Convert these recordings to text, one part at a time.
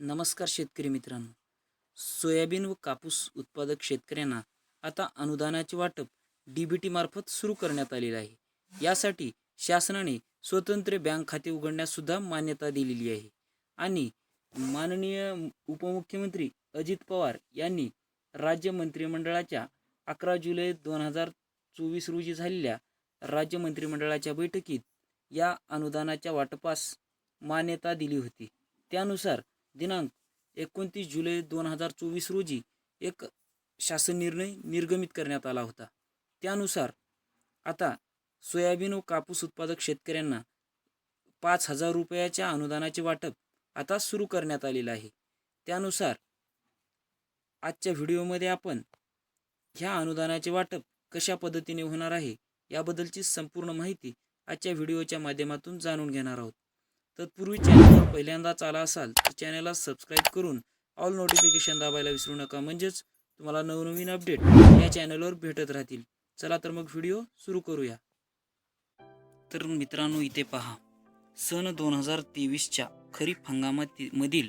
नमस्कार शेतकरी मित्रांनो. सोयाबीन व कापूस उत्पादक शेतकऱ्यांना आता अनुदानाचे वाटप डी बी टी मार्फत सुरू करण्यात आलेले आहे. यासाठी शासनाने स्वतंत्र बँक खाते उघडण्याससुद्धा मान्यता दिलेली आहे. आणि माननीय उपमुख्यमंत्री अजित पवार यांनी राज्य मंत्रिमंडळाच्या अकरा जुलै दोन हजार चोवीस रोजी झालेल्या राज्य मंत्रिमंडळाच्या बैठकीत या अनुदानाच्या वाटपास मान्यता दिली होती. त्यानुसार दिनांक एकोणतीस जुलै दोन हजार चोवीस रोजी एक शासन निर्णय निर्गमित करण्यात आला होता. त्यानुसार आता सोयाबीन व कापूस उत्पादक शेतकऱ्यांना पाच हजार रुपयाच्या अनुदानाचे वाटप आता सुरू करण्यात आलेलं आहे. त्यानुसार आजच्या व्हिडिओमध्ये आपण ह्या अनुदानाचे वाटप कशा पद्धतीने होणार आहे याबद्दलची संपूर्ण माहिती आजच्या व्हिडिओच्या माध्यमातून जाणून घेणार आहोत. तत्पूर्वी चॅनलवर पहिल्यांदाच आला असाल तर चॅनलला सबस्क्राईब करून ऑल नोटिफिकेशन दाबायला विसरू नका. म्हणजेच तुम्हाला नवनवीन अपडेट या चॅनलवर भेटत राहतील. चला तर मग व्हिडिओ सुरू करूया. तर मित्रांनो इथे पहा. सन दोन हजार तेवीसच्या खरीप हंगामाती मधील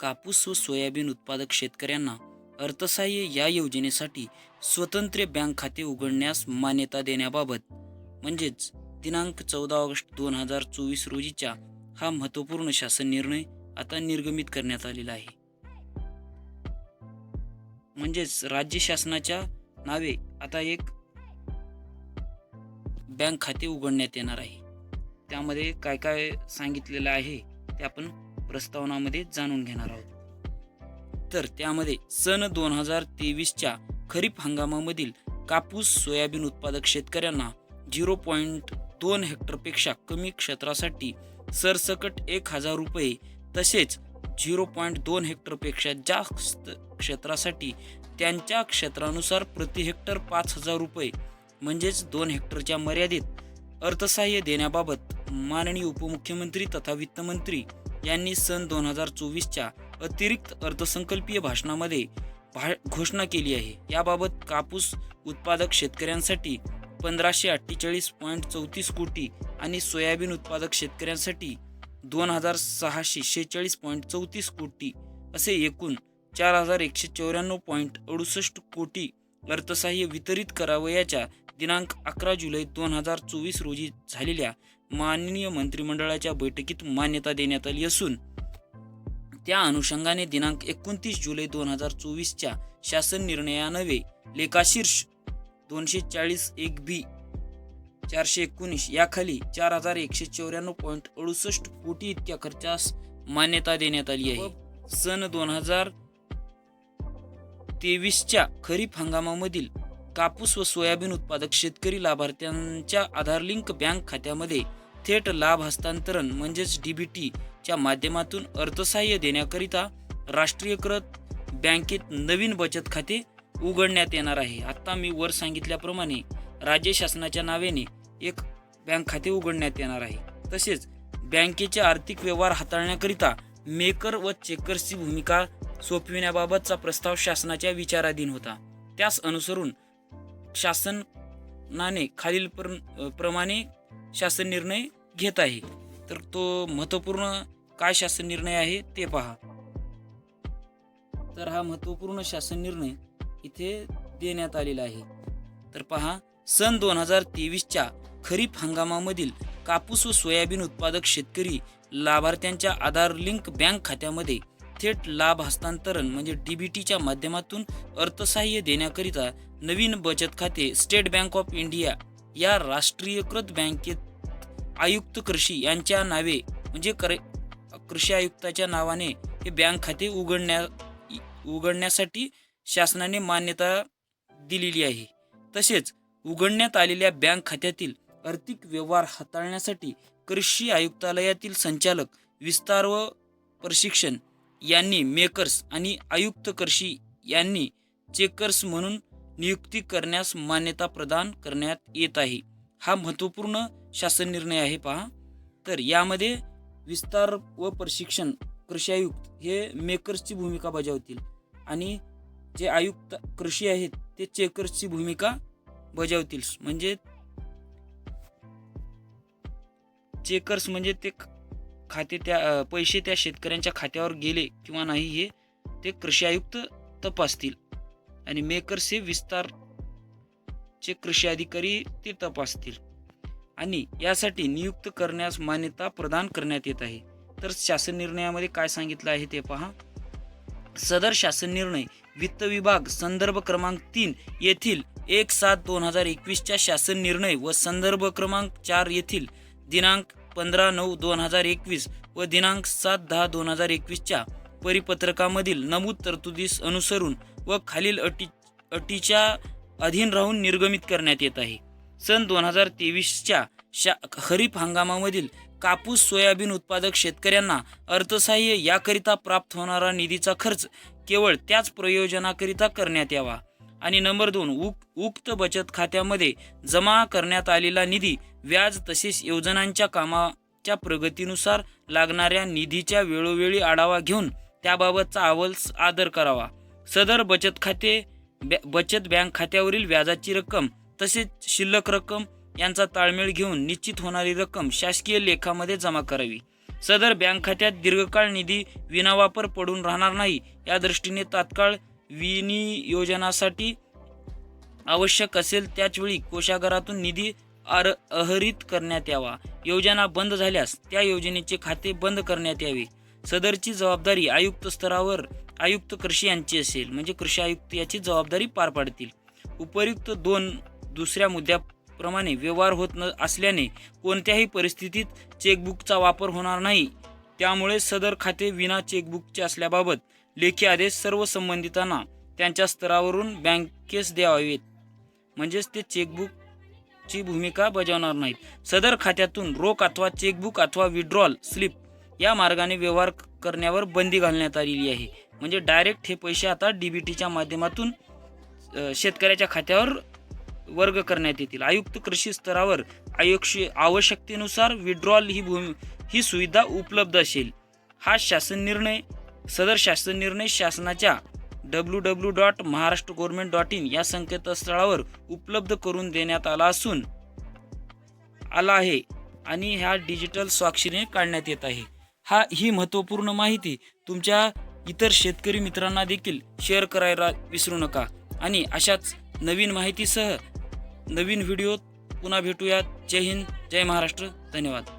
कापूस व सोयाबीन उत्पादक शेतकऱ्यांना अर्थसहाय्य या योजनेसाठी स्वतंत्र बँक खाते उघडण्यास मान्यता देण्याबाबत म्हणजेच दिनांक चौदा ऑगस्ट दोन हजार चोवीस रोजीच्या हा महत्त्वपूर्ण शासन निर्णय आता निर्गमित करण्यात आलेला आहे. म्हणजेच राज्य शासनाच्या नावे आता एक बँक खाते उघडण्यात येणार आहे. त्यामध्ये काय काय सांगितलेलं आहे ते आपण प्रस्तावनामध्ये जाणून घेणार आहोत. तर त्यामध्ये सन दोन हजार तेवीसच्या खरीप हंगामामधील कापूस सोयाबीन उत्पादक शेतकऱ्यांना झिरो पॉईंट दोन हेक्टरपेक्षा कमी क्षेत्रासाठी सरसकट एक हजार रुपये तसेच झिरो पॉईंट दोन हेक्टरपेक्षा जास्त क्षेत्रासाठी त्यांच्या क्षेत्रानुसार प्रति हेक्टर पाच हजार रुपये म्हणजेच दोन हेक्टरच्या मर्यादित अर्थसहाय्य देण्याबाबत माननीय उपमुख्यमंत्री तथा वित्तमंत्री यांनी सन दोन हजार चोवीसच्या अतिरिक्त अर्थसंकल्पीय भाषणामध्ये भा घोषणा केली आहे. याबाबत कापूस उत्पादक शेतकऱ्यांसाठी पंधराशे अठ्ठेचाळीस पॉईंट चौतीस कोटी आणि सोयाबीन उत्पादक शेतकऱ्यांसाठी दोन हजार सहाशे शेहेचाळीस पॉईंट चौतीस कोटी असे एकूण चार हजार एकशे चौऱ्याण्णव पॉईंट अडुसष्ट कोटी अर्थसहाय्य वितरित करावयाच्या दिनांक अकरा जुलै दोन हजार चोवीस रोजी झालेल्या माननीय मंत्रिमंडळाच्या बैठकीत मान्यता देण्यात आली असून त्या अनुषंगाने दिनांक एकोणतीस जुलै दोन हजार चोवीसच्या शासन निर्णयानवे लेखाशीर्ष दोनशे चाळीस एक बी चारशे एकोणीस. याखाली चार हजार एकशे चौऱ्याण्णव पॉईंट अडुसष्ट कोटी इतक्या खर्चास मान्यता देण्यात आली आहे. सन दोन हजार तेवीसच्या खरीप हंगामामधील कापूस व सोयाबीन उत्पादक शेतकरी लाभार्थ्यांच्या आधार लिंक बँक खात्यामध्ये थेट लाभ हस्तांतरण म्हणजेच डीबीटी च्या माध्यमातून अर्थसहाय्य देण्याकरिता राष्ट्रीयकृत बँकेत नवीन बचत खाते उघडण्यात येणार आहे. आता मी वर सांगितल्याप्रमाणे राज्य शासनाच्या नावेने एक बँक खाते उघडण्यात येणार आहे. तसेच बँकेचे आर्थिक व्यवहार हाताळण्याकरिता मेकर व चेकर्सची भूमिका सोपविण्याबाबतचा प्रस्ताव शासनाच्या विचाराधीन होता. त्यास अनुसरून शासनाने खालील प्र- प्रमाणे शासन निर्णय घेत आहे. तर तो महत्त्वपूर्ण काय शासन निर्णय आहे ते पहा. तर हा महत्त्वपूर्ण शासन निर्णय इथे देण्यात आलेला आहे. तर पहा सन दोन हजार तेवीसच्या खरीप हंगामामधील कापूस व सोयाबीन उत्पादक शेतकरी लाभार्थ्यांच्या आधार लिंक बँक खात्यामध्ये थेट लाभ हस्तांतरण म्हणजे डीबीटीच्या माध्यमातून अर्थसहाय्य देण्याकरिता नवीन बचत खाते स्टेट बँक ऑफ इंडिया या राष्ट्रीयकृत बँकेत आयुक्त कृषी यांच्या नावे म्हणजे कर कृषी आयुक्ताच्या नावाने हे बँक खाते उघडण्या उघडण्यासाठी शासनाने मान्यता दिलेली आहे. तसेच उघडण्यात आलेल्या बँक खात्यातील आर्थिक व्यवहार हाताळण्यासाठी कृषी आयुक्तालयातील संचालक विस्तार व प्रशिक्षण यांनी मेकर्स आणि आयुक्त कृषी यांनी चेकर्स म्हणून नियुक्ती करण्यास मान्यता प्रदान करण्यात येत आहे. हा महत्त्वपूर्ण शासन निर्णय आहे पहा. तर यामध्ये विस्तार व प्रशिक्षण कृषी आयुक्त हे मेकर्सची भूमिका बजावतील आणि जे आयुक्त कृषी आहेत ते चेकर्सची भूमिका बजावतील. म्हणजे चेकर्स म्हणजे ते खाते त्या पैसे त्या शेतकऱ्यांच्या खात्यावर गेले किंवा नाही हे ते कृषी आयुक्त तपासतील. आणि मेकर्स हे विस्तारचे कृषी अधिकारी ते तपासतील. आणि यासाठी नियुक्त करण्यास मान्यता प्रदान करण्यात येत आहे. तर शासन निर्णयामध्ये काय सांगितलं आहे ते पहा. सदर शासन निर्णय वित्त विभाग संदर्भ क्रमांक तीन येथील एक सात दोन हजार एकवीसच्या शासन निर्णय व संदर्भ क्रमांक चार येथील दिनांक पंधरा नऊ दोन हजार एकवीस व दिनांक सात दहा दोन हजार एकवीसच्या परिपत्रकामधील नमूद तरतुदीस अनुसरून व खालील अटी अटीच्या अधीन राहून निर्गमित करण्यात येत आहे. सन दोन हजार तेवीसच्या शा खरीप हंगामामधील कापूस सोयाबीन उत्पादक शेतकऱ्यांना अर्थसहाय्य याकरिता प्राप्त होणारा निधीचा खर्च केवळ त्याच प्रयोजनाकरिता करण्यात यावा. आणि नंबर दोन उक उक्त बचत खात्यामध्ये जमा करण्यात आलेला निधी व्याज तसेच योजनांच्या कामाच्या प्रगतीनुसार लागणाऱ्या निधीच्या वेळोवेळी आढावा घेऊन त्याबाबतचा अहवाल आदर करावा. सदर बचत खाते बचत बँक खात्यावरील व्याजाची रक्कम तसेच शिल्लक रक्कम यांचा ताळमेळ घेऊन निश्चित होणारी रक्कम शासकीय लेखामध्ये जमा करावी. सदर बँक खात्यात दीर्घकाळ निधी विनावापर पडून राहणार नाही. या दृष्टीने तात्काळ विनियोजनासाठी आवश्यक असेल त्याचवेळी कोशागारातून निधी आर अहरित करण्यात यावा. योजना बंद झाल्यास त्या योजनेचे खाते बंद करण्यात यावे. सदरची जबाबदारी आयुक्त स्तरावर आयुक्त कृषी यांची असेल. म्हणजे कृषी आयुक्त याची जबाबदारी पार पाडतील. उपयुक्त दोन दुसऱ्या प्रमाणे व्यवहार होत न असल्याने कोणत्याही परिस्थितीत चेकबुकचा वापर होणार नाही. त्यामुळे सदर खाते विना चेकबुकचे असल्याबाबत लेखी आदेश सर्व संबंधितांना त्यांच्या स्तरावरून बँकेस द्यावेत. म्हणजेच ते चेकबुकची भूमिका बजावणार नाहीत. सदर खात्यातून रोख अथवा चेकबुक अथवा विड्रॉल स्लिप या मार्गाने व्यवहार करण्यावर बंदी घालण्यात आलेली आहे. म्हणजे डायरेक्ट हे पैसे आता डीबीटीच्या माध्यमातून शेतकऱ्याच्या खात्यावर वर्ग करण्यात येतील. आयुक्त कृषी स्तरावर आयुक्ष आवश्यकतेनुसार विड्रॉल ही भूमी ही सुविधा उपलब्ध असेल. हा शासन निर्णय सदर शासन निर्णय शासनाच्या W W dot Maharashtra government dot in या संकेतस्थळावर उपलब्ध करून देण्यात आला असून आला आहे आणि ह्या डिजिटल स्वाक्षरीने काढण्यात येत आहे. हा ही महत्त्वपूर्ण माहिती तुमच्या इतर शेतकरी मित्रांना देखील शेअर करायला विसरू नका. आणि अशाच नवीन माहितीसह नवीन व्हिडिओत पुन्हा भेटूयात. जय हिंद जय महाराष्ट्र. धन्यवाद.